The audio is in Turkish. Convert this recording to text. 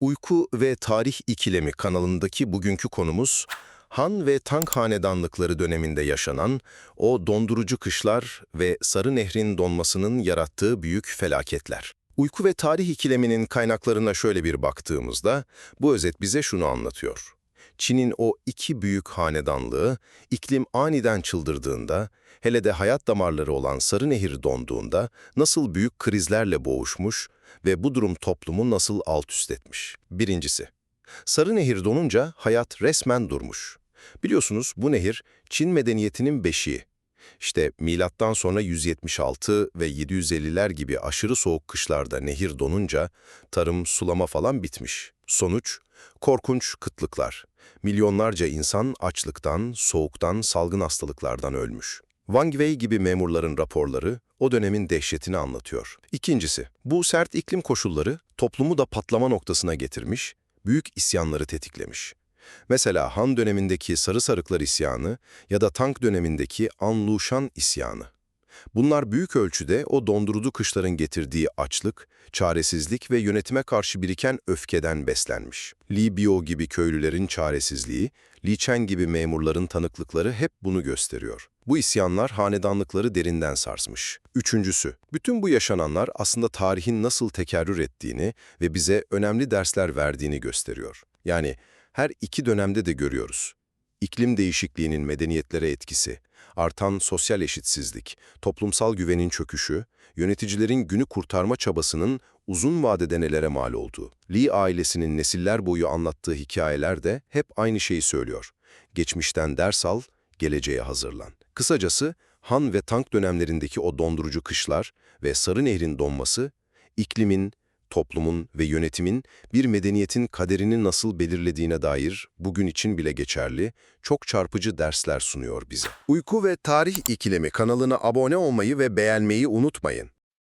Uyku ve Tarih İkilemi kanalındaki bugünkü konumuz, Han ve Tang hanedanlıkları döneminde yaşanan o dondurucu kışlar ve Sarı Nehrin donmasının yarattığı büyük felaketler. Uyku ve tarih ikileminin kaynaklarına şöyle bir baktığımızda, bu özet bize şunu anlatıyor. Çin'in o iki büyük hanedanlığı, iklim aniden çıldırdığında, hele de hayat damarları olan Sarı Nehir donduğunda nasıl büyük krizlerle boğuşmuş ve bu durum toplumu nasıl alt üst etmiş. Birincisi, Sarı Nehir donunca hayat resmen durmuş. Biliyorsunuz bu nehir Çin medeniyetinin beşiği. İşte milattan sonra 176 ve 750'ler gibi aşırı soğuk kışlarda nehir donunca tarım, sulama falan bitmiş. Sonuç, korkunç kıtlıklar. Milyonlarca insan açlıktan, soğuktan, salgın hastalıklardan ölmüş. Wang Wei gibi memurların raporları o dönemin dehşetini anlatıyor. İkincisi, bu sert iklim koşulları toplumu da patlama noktasına getirmiş, büyük isyanları tetiklemiş. Mesela Han dönemindeki Sarı Sarıklar isyanı ya da Tang dönemindeki Anluşan isyanı. Bunlar büyük ölçüde o dondurucu kışların getirdiği açlık, çaresizlik ve yönetime karşı biriken öfkeden beslenmiş. Li Biao gibi köylülerin çaresizliği, Li Chen gibi memurların tanıklıkları hep bunu gösteriyor. Bu isyanlar hanedanlıkları derinden sarsmış. Üçüncüsü, bütün bu yaşananlar aslında tarihin nasıl tekerrür ettiğini ve bize önemli dersler verdiğini gösteriyor. Yani her iki dönemde de görüyoruz. İklim değişikliğinin medeniyetlere etkisi, artan sosyal eşitsizlik, toplumsal güvenin çöküşü, yöneticilerin günü kurtarma çabasının uzun vadede nelere mal olduğu. Lee ailesinin nesiller boyu anlattığı hikayeler de hep aynı şeyi söylüyor. Geçmişten ders al, geleceğe hazırlan. Kısacası Han ve Tang dönemlerindeki o dondurucu kışlar ve Sarı Nehrin donması, iklimin, toplumun ve yönetimin bir medeniyetin kaderini nasıl belirlediğine dair bugün için bile geçerli, çok çarpıcı dersler sunuyor bize. Uyku ve Tarih İkilemi kanalına abone olmayı ve beğenmeyi unutmayın.